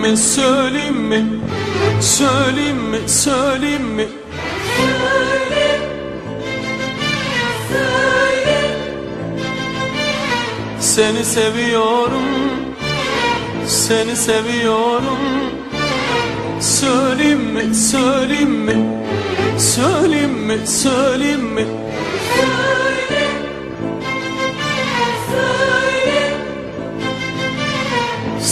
mi söyleyeyim mi? Söyleyeyim mi söyleyeyim mi? Seni seviyorum Seni seviyorum. Söyleyeyim mi söyleyeyim mi? Söyleyeyim mi söyleyeyim mi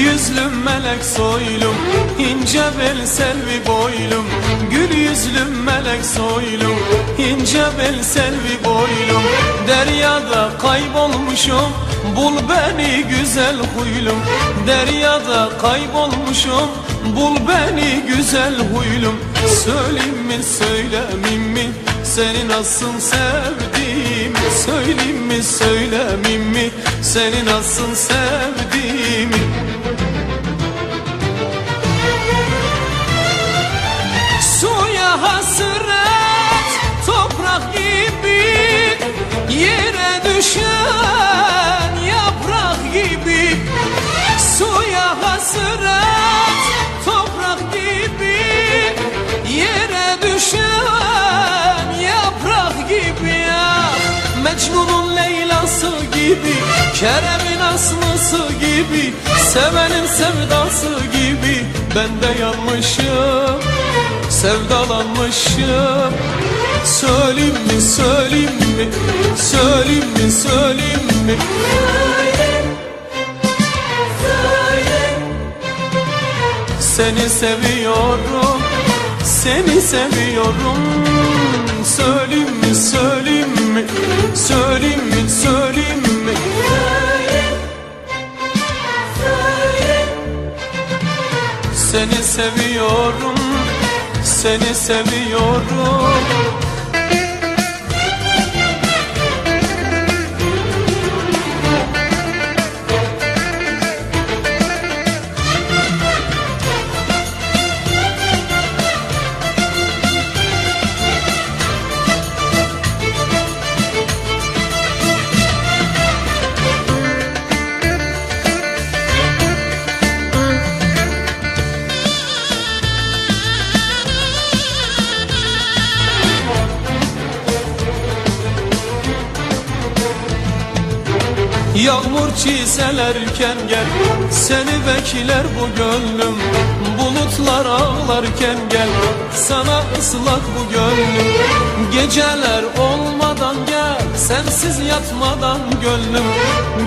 yüzlüm melek soylum ince bel selvi boylum. Gül yüzlüm melek soylum ince bel selvi boylum. Deryada kaybolmuşum bul beni güzel huylum. Deryada kaybolmuşum bul beni güzel huylum. Söyleyeyim mi söylemeyeyim mi? Seni nasıl sevdim? Söyleyeyim mi söylemeyeyim mi? Seni nasıl sevdim düşen yaprak gibi Suya hasret toprak gibi. Yere düşen yaprak gibi ya Mecnun'un Leyla'sı gibi Kerem'in aslısı gibi Sevenin sevdası gibi. Ben de yanmışım Sevdalanmışım Söyleyeyim mi söyleyeyim mi? Söyleyeyim mi söyleyeyim mi? Seni seviyorum Seni seviyorum. Söyleyeyim mi söyleyeyim mi? Söyleyeyim mi söyleyeyim mi? Seni seviyorum Seni seviyorum Yağmur çiselerken gel Seni bekler bu gönlüm. Bulutlar ağlarken gel Sana ıslak bu gönlüm. Geceler gel Sensiz yatmadan gönlüm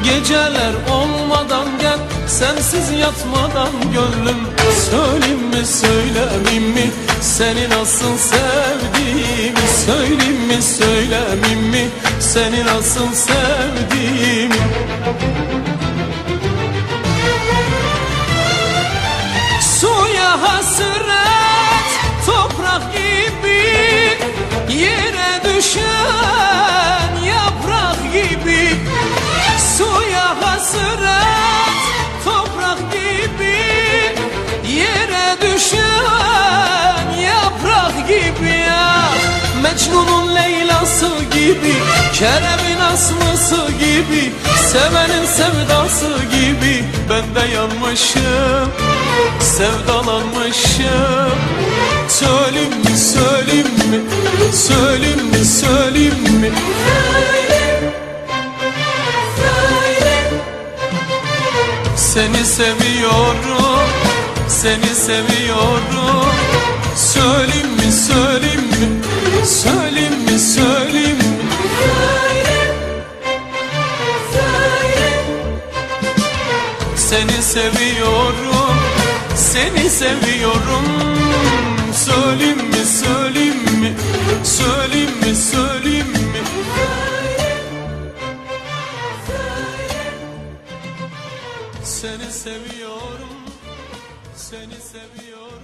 Geceler olmadan gel. Sensiz yatmadan gönlüm Söyleyeyim mi söylemeyeyim mi? Seni nasıl sevdiğimi Söyleyeyim mi söylemeyeyim mi? Seni nasıl sevdiğimi? Suya hasret toprak gibi gibi Kerem'in aslısı gibi Sevenin sevdası gibi Ben de yanmışım Sevdalanmışım. Söyleyeyim mi söyleyeyim mi Söyleyeyim mi söyleyeyim mi? Seni seviyorum Seni seviyorum seviyorum Seni seviyorum. Söyleyeyim mi söyleyeyim mi Söyleyeyim mi söyleyeyim mi? Seni seviyorum Seni seviyorum